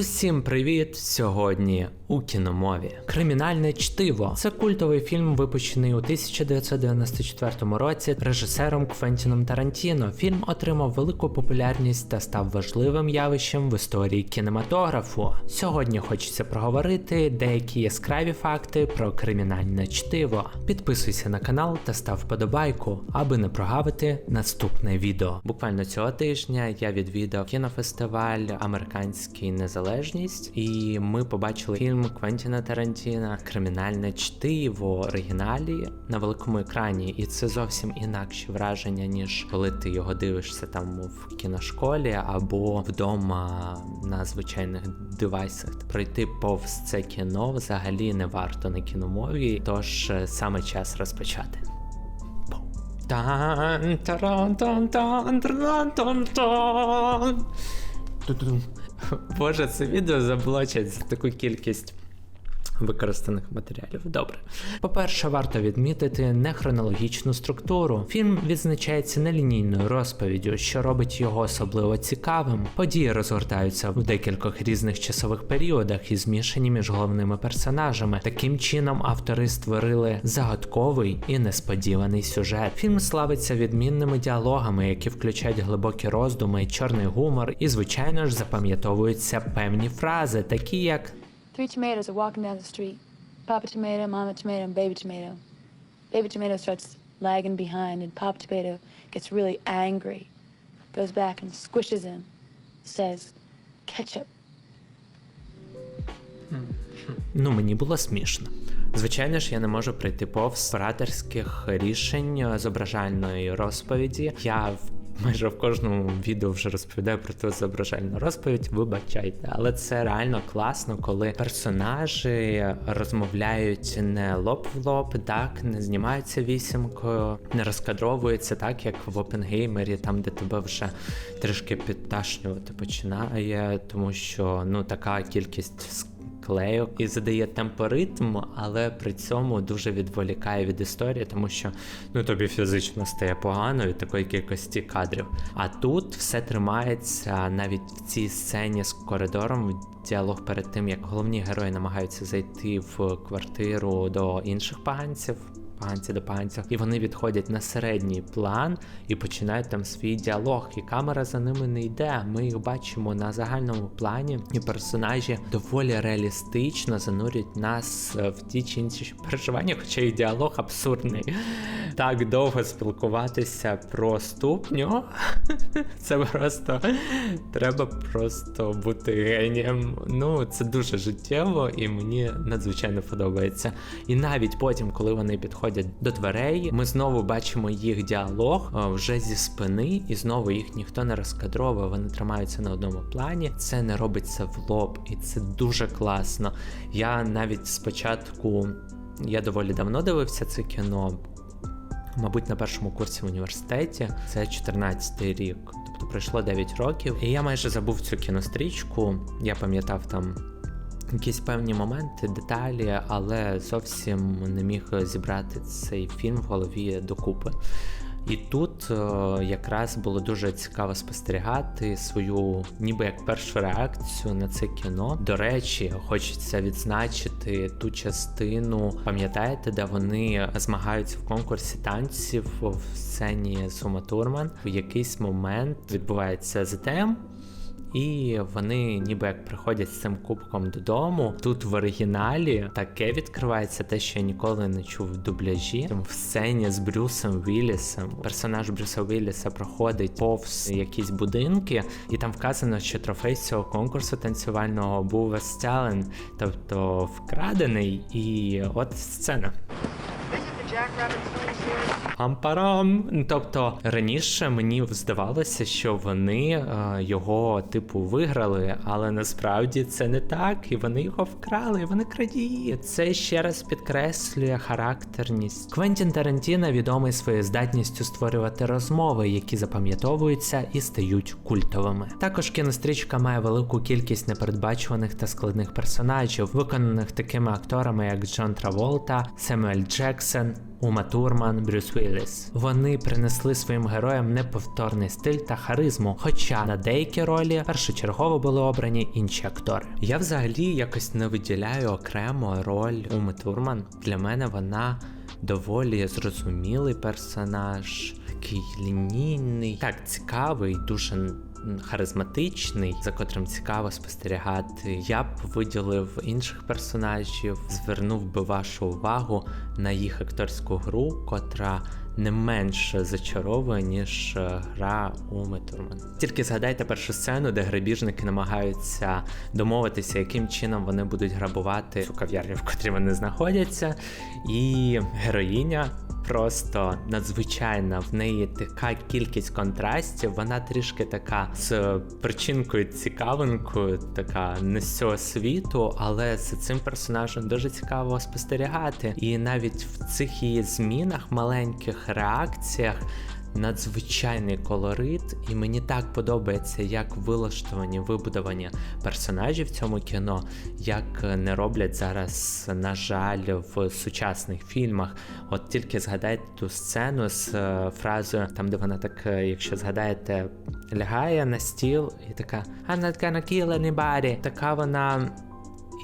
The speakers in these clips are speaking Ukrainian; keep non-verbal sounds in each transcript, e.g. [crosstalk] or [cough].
Усім привіт! Сьогодні у кіномові. Кримінальне чтиво це культовий фільм, випущений у 1994 році режисером Квентіном Тарантіно. Фільм отримав велику популярність та став важливим явищем в історії кінематографу. Сьогодні хочеться проговорити деякі яскраві факти про кримінальне чтиво. Підписуйся на канал та став вподобайку, аби не прогавити наступне відео. Буквально цього тижня я відвідав кінофестиваль Американський Незалежність, і ми побачили фільм Квентіна Тарантіна Кримінальне чтиво в оригіналі на великому екрані, і це зовсім інакші враження, ніж коли ти його дивишся там в кіношколі або вдома на звичайних девайсах. Пройти повз це кіно взагалі не варто на кіномові, тож е, саме час розпочати. Боже, це відео заблочать за таку кількість використаних матеріалів. Добре. По-перше, варто відмітити нехронологічну структуру. Фільм відзначається нелінійною розповіддю, що робить його особливо цікавим. Події розгортаються в декількох різних часових періодах і змішані між головними персонажами. Таким чином автори створили загадковий і несподіваний сюжет. Фільм славиться відмінними діалогами, які включають глибокі роздуми, чорний гумор, і, звичайно ж, запам'ятовуються певні фрази, такі як Three tomatoes are walking down the street. Papa tomato, mama tomato, and baby tomato. Baby tomato starts lagging behind, and Papa tomato gets really angry. Goes back and squishes him. Says, ketchup. Ну, мені було смішно. Звичайно ж, я не можу прийти повз операторських рішень е, зображальної розповіді. Я майже в кожному відео вже розповідаю про ту зображальну розповідь. Вибачайте, але це реально класно, коли персонажі розмовляють не лоб в лоб, так не знімаються вісімкою, не розкадровуються так, як в Опенгеймері, там де тебе вже трішки підташнювати починає, тому що ну така кількість клейок і задає темпоритм, але при цьому дуже відволікає від історії, тому що ну тобі фізично стає погано від такої кількості кадрів. А тут все тримається навіть в цій сцені з коридором. Діалог перед тим, як головні герої намагаються зайти в квартиру до інших поганців. Поганці до поганців, і вони відходять на середній план і починають там свій діалог, і камера за ними не йде. Ми їх бачимо на загальному плані, і персонажі доволі реалістично занурюють нас е, в ті чи інші переживання, хоча і діалог абсурдний. Так довго спілкуватися про ступню. [laughs] Це просто треба просто бути генієм. Ну, це дуже життєво і мені надзвичайно подобається. І навіть потім, коли вони підходять до дверей, ми знову бачимо їх діалог е, вже зі спини, і знову їх ніхто не розкадровує. Вони тримаються на одному плані. Це не робиться в лоб, і це дуже класно. Я навіть спочатку. Я доволі давно дивився це кіно, мабуть, на першому курсі в університеті. Це 14-й рік, тобто пройшло 9 років. І я майже забув цю кінострічку. Я пам'ятав там. Якісь певні моменти, деталі, але зовсім не міг зібрати цей фільм в голові докупи. І тут е, якраз було дуже цікаво спостерігати свою, ніби як першу реакцію на це кіно. До речі, хочеться відзначити ту частину, пам'ятаєте, де вони змагаються в конкурсі танців в сцені Сума Турман. В якийсь момент відбувається ЗТМ. І вони ніби як приходять з цим кубком додому. Тут в оригіналі таке відкривається, те, що я ніколи не чув в дубляжі. В сцені з Брюсом Віллісом. Персонаж Брюса Вілліса проходить повз якісь будинки, і там вказано, що трофей цього конкурсу танцювального був вестелен, тобто вкрадений. І от сцена. Visit the Jackrabbit Swing Series. Ампарам. Тобто раніше мені здавалося, що вони е, його типу виграли, але насправді це не так, і вони його вкрали, вони крадії. Це ще раз підкреслює характерність. Квентін Тарантіно відомий своєю здатністю створювати розмови, які запам'ятовуються і стають культовими. Також кінострічка має велику кількість непередбачуваних та складних персонажів, виконаних такими акторами, як Джон Траволта, Семюель Джексон Ума Турман, Брюс Вілліс. Вони принесли своїм героям неповторний стиль та харизму, хоча на деякі ролі першочергово були обрані інші актори. Я взагалі якось не виділяю окремо роль Уми Турман. Для мене вона доволі зрозумілий персонаж, такий лінійний, так цікавий, дуже харизматичний, за котрим цікаво спостерігати. Я б виділив інших персонажів, звернув би вашу увагу на їх акторську гру, котра не менш зачаровує, ніж е, гра Уми Турман. Тільки згадайте першу сцену, де грабіжники намагаються домовитися, яким чином вони будуть грабувати цю кав'ярню, в котрій вони знаходяться, і героїня. Просто надзвичайна в неї така кількість контрастів. Вона трішки така з причинкою цікавинкою, така не з цього світу, але за цим персонажем дуже цікаво спостерігати. І навіть в цих її змінах, маленьких реакціях. Надзвичайний колорит, і мені так подобається, як вилаштовані, вибудовані персонажі в цьому кіно, як не роблять зараз, на жаль, в сучасних фільмах. От тільки згадайте ту сцену з е, фразою, там де вона так, е, якщо згадаєте, лягає на стіл і така I'm not gonna kill anybody. Така вона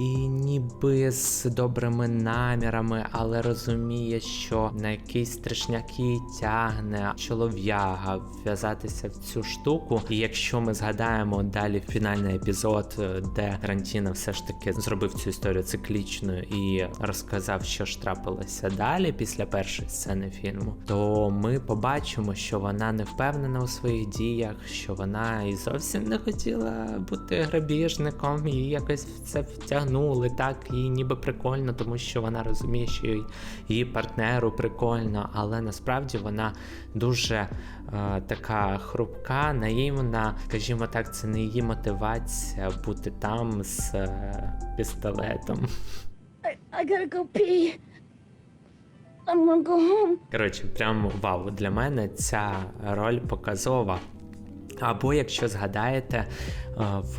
і ніби з добрими намірами, але розуміє, що на якийсь страшняк її тягне чолов'яга вв'язатися в цю штуку. І якщо ми згадаємо далі фінальний епізод, е, де Тарантіно все ж таки зробив цю історію циклічною і розказав, що ж трапилося далі після першої сцени фільму, то ми побачимо, що вона не впевнена у своїх діях, що вона і зовсім не хотіла бути грабіжником, і якось в це втягнули. Так, їй ніби прикольно, тому що вона розуміє, що її партнеру прикольно, але насправді вона дуже е, така хрупка, наївна. Скажімо так, це не її мотивація бути там з е, пістолетом. I, I gotta go pee. I'm gonna go home. Коротше, прям вау, для мене ця роль показова. Або якщо згадаєте в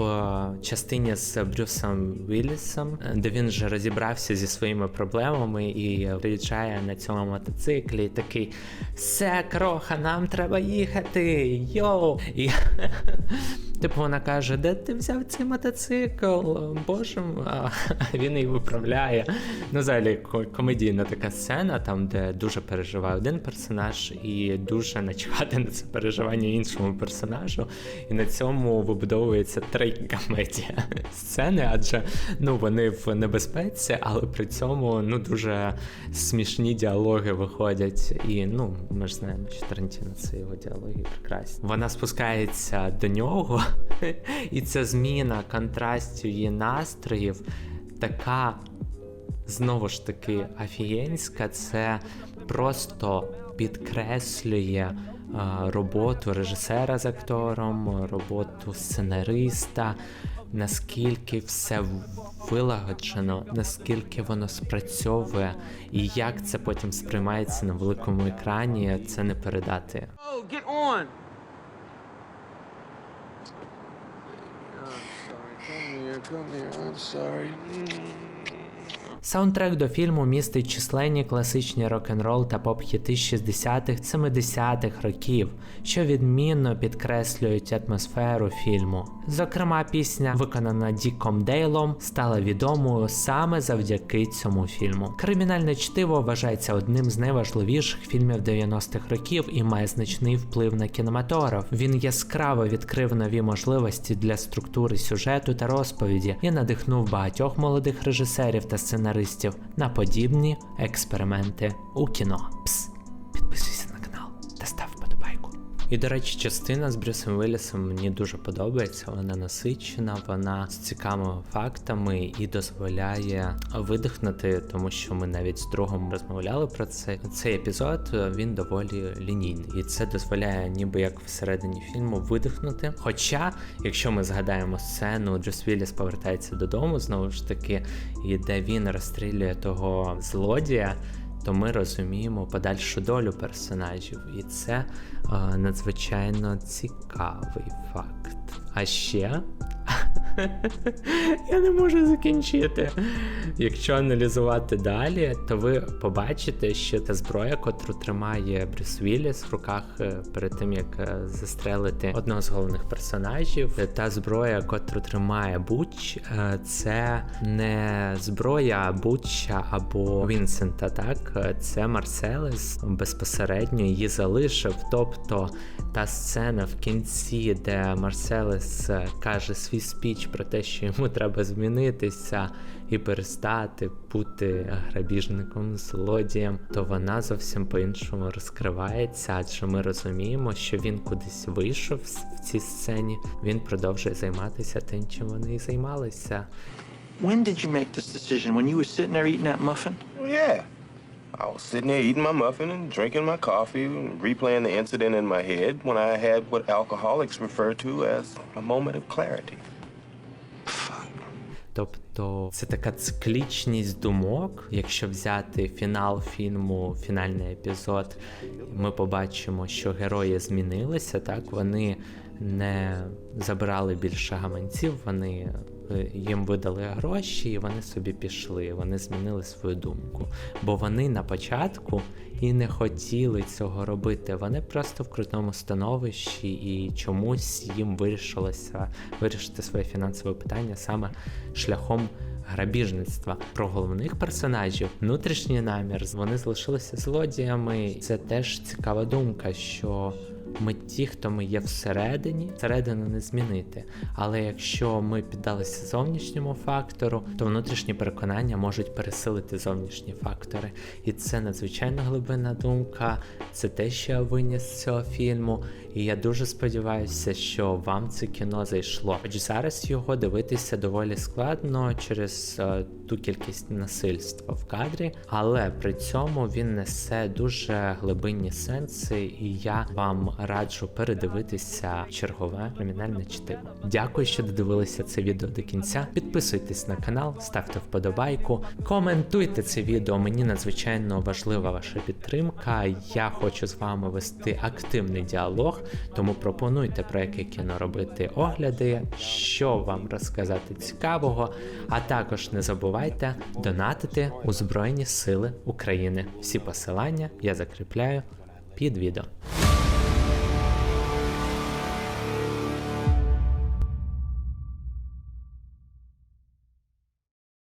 частині з Брюсом Віллісом, е, де він вже розібрався зі своїми проблемами і приїжджає на цьому мотоциклі, і такий все, кроха, нам треба їхати. Йоу! І [laughs] типу вона каже: Де ти взяв цей мотоцикл? Боже, а [laughs] він її виправляє. Ну, взагалі, комедійна така сцена, там, де дуже переживає один персонаж, і дуже начхати на це переживання іншому персонажу. І на цьому вибудовується трикомедія [laughs] сцени, адже ну вони в небезпеці, але при цьому ну дуже смішні діалоги виходять. І ну ми ж знаємо, що Тарантіно це його діалоги прекрасні. Вона спускається до нього, [laughs] і ця зміна контрастів її настроїв така знову ж таки афієнська, це просто підкреслює роботу режисера з актором, роботу сценариста, наскільки все вилагоджено, наскільки воно спрацьовує, і як це потім сприймається на великому екрані, це не передати. Oh, get on! I'm sorry. Come here, come here. I'm sorry. Саундтрек до фільму містить численні класичні рок-н-рол та поп-хіти 60-х, 70-х років, що відмінно підкреслюють атмосферу фільму. Зокрема, пісня, виконана Діком Дейлом, стала відомою саме завдяки цьому фільму. Кримінальне чтиво вважається одним з найважливіших фільмів 90-х років і має значний вплив на кінематограф. Він яскраво відкрив нові можливості для структури сюжету та розповіді і надихнув багатьох молодих режисерів та сценаристів на подібні експерименти у кіно. Пс, І, до речі, частина з Брюсом Віллісом мені дуже подобається. Вона насичена, вона з цікавими фактами і дозволяє видихнути, тому що ми навіть з другом розмовляли про це. Цей епізод е, він доволі лінійний, і це дозволяє, ніби як всередині фільму, видихнути. Хоча, якщо ми згадаємо сцену, Брюс Вілліс повертається додому, знову ж таки, і де він розстрілює того злодія то ми розуміємо подальшу долю персонажів, і це надзвичайно цікавий факт. А ще [laughs] Я не можу закінчити. Якщо аналізувати далі, то ви побачите, що та зброя, котру тримає Брюс Вілліс в руках е, перед тим, як е, застрелити одного з головних персонажів, е, та зброя, котру тримає Буч, це не зброя Буча або Вінсента, так це Марселес безпосередньо її залишив. Тобто та сцена в кінці, де Марселес е, каже свій спіч про те, що йому треба змінитися і перестати бути грабіжником, злодієм, то вона зовсім по-іншому розкривається, адже ми розуміємо, що він кудись вийшов в цій сцені, він продовжує займатися тим, чим вони і займалися. When did you make this decision? When you were sitting there eating that muffin? Well, yeah. I was sitting there eating my muffin and drinking my coffee, and replaying the incident in my head when I had what alcoholics refer to as a moment of clarity. Тобто це така циклічність думок. Якщо взяти фінал фільму, фінальний епізод, ми побачимо, що герої змінилися. Так вони не забирали більше гаманців, вони е, їм видали гроші, і вони собі пішли. Вони змінили свою думку. Бо вони на початку і не хотіли цього робити. Вони просто в крутому становищі і чомусь їм вирішилося вирішити своє фінансове питання саме шляхом грабіжництва. Про головних персонажів внутрішній намір вони залишилися злодіями. Це теж цікава думка, що. Ми ті, хто ми є всередині, всередину не змінити. Але якщо ми піддалися зовнішньому фактору, то внутрішні переконання можуть пересилити зовнішні фактори. І це надзвичайно глибинна думка. Це те, що я виніс з цього фільму. І я дуже сподіваюся, що вам це кіно зайшло. Хоч зараз його дивитися доволі складно через е, ту кількість насильства в кадрі, але при цьому він несе дуже глибинні сенси, і я вам раджу передивитися чергове кримінальне чтиво. Дякую, що додивилися це відео до кінця. Підписуйтесь на канал, ставте вподобайку, коментуйте це відео. Мені надзвичайно важлива ваша підтримка. Я хочу з вами вести активний діалог, тому пропонуйте про яке кіно робити огляди, що вам розказати цікавого. А також не забувайте донатити у Збройні Сили України. Всі посилання я закріпляю під відео.